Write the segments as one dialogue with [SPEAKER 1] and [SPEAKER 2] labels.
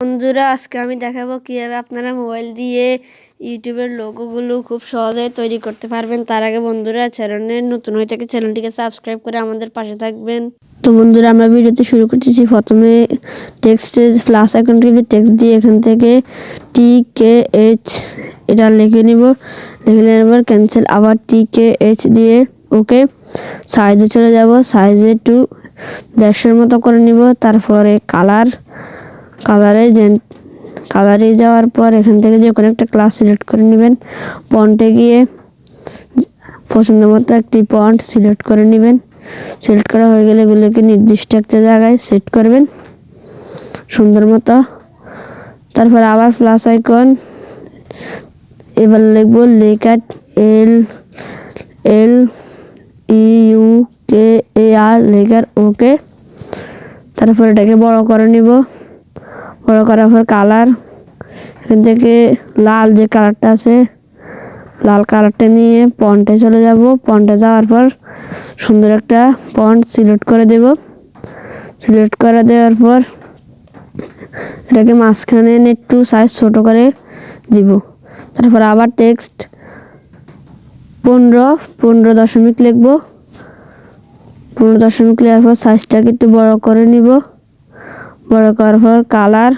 [SPEAKER 1] বন্ধুরা, আজকে আমি দেখাবো কীভাবে আপনারা মোবাইল দিয়ে ইউটিউবের লোগোগুলো খুব সহজে তৈরি করতে পারবেন। তার আগে বন্ধুরা, চ্যানেলে নতুন হয়ে থাকে, চ্যানেলটিকে সাবস্ক্রাইব করে আমাদের পাশে থাকবেন। তো বন্ধুরা, আমরা ভিডিওতে শুরু করতেছি। প্রথমে টেক্সটে প্লাস টিপে টেক্সট দিয়ে এখান থেকে টি কে এইচ এটা লিখে নিব। লিখে নেওয়ার পর ক্যান্সেল আবার টি কে এইচ দিয়ে ওকে সাইজে চলে যাব। সাইজে টু দেড়শোর মতো করে নিব। তারপরে কালার কালারে যে কালারে যাওয়ার পর এখান থেকে যে কোনো একটা ক্লাস সিলেক্ট করে নেবেন। পন্টে গিয়ে পছন্দ মতো একটি পন্ট সিলেক্ট করে নেবেন। সিলেক্ট করা হয়ে গেলে এগুলোকে নির্দিষ্ট একটা জায়গায় সেট করবেন। সুন্দর মতো। তারপর আবার প্লাস আইকন এবার লিখব লেকাট L L you K A R লেকার ওকে তারপর এটাকে বড় করে নিব। বড় করার পর কালার। এখান থেকে লাল যে কালারটা আছে, লাল কালারটা নিয়ে পন্টে চলে যাব। পন্টে যাওয়ার পর সুন্দর একটা পন্ট সিলেক্ট করে দেব। সিলেক্ট করে দেওয়ার পর এটাকে মাঝখানে একটু সাইজ ছোট করে দিব। তারপর আবার টেক্সট পনেরো পনেরো দশমিক লিখব। পনেরো দশমিক লেখার পর সাইজটাকে একটু বড় করে নিব। বড় করার পর কালার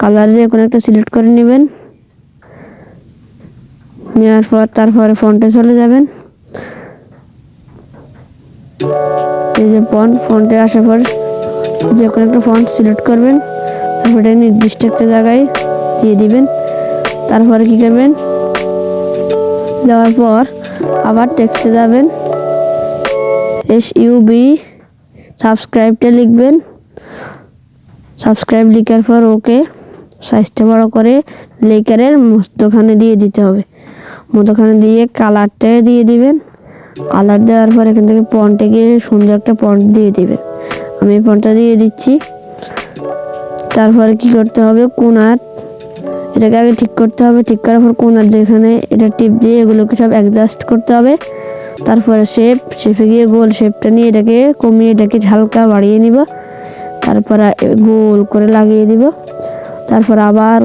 [SPEAKER 1] কালার যে কোনো একটা সিলেক্ট করে নেবেন। নেওয়ার পর তারপরে ফন্টে চলে যাবেন। এই যে ফন্ট ফন্টে আসার পর যে কোনো একটা ফন্ট সিলেক্ট করবেন। তারপরে নির্দিষ্ট একটা জায়গায় দিয়ে দিবেন। তারপরে কী করবেন? দেওয়ার পর আবার টেক্সটে যাবেন। এস ইউ বি সাবস্ক্রাইবটা লিখবেন। সাবস্ক্রাইব লিখার পর ওকে সাইজটা বড় করে লেকারের মস্তখানে দিয়ে দিতে হবে। মধ্যখানে দিয়ে কালারটা দিয়ে দিবেন। কালার দেওয়ার পর এখান থেকে পন্টে গিয়ে সুন্দর একটা পন্ট দিয়ে দিবেন। আমি পন্টটা দিয়ে দিচ্ছি। তারপরে কি করতে হবে? কোনার, এটাকে আগে ঠিক করতে হবে। ঠিক করার পর কোনার যেখানে এটা টিপ দিয়ে এগুলোকে সব অ্যাডজাস্ট করতে হবে। তারপরে শেপ শেপে গিয়ে গোল শেপটা নিয়ে এটাকে কমিয়ে এটাকে হালকা বাড়িয়ে নিব। তারপর গোল করে লাগিয়ে দিব। তারপর আবার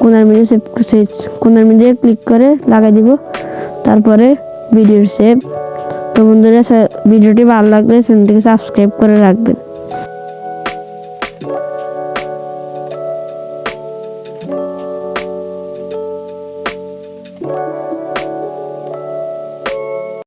[SPEAKER 1] কোনার মিলে সেভ কোনার মিলে ক্লিক করে লাগাই দিব। তারপরে ভিডিওর সেভ তো বন্ধুরা ভিডিওটি ভালো লাগলে চ্যানেলটিকে সাবস্ক্রাইব করে রাখবেন।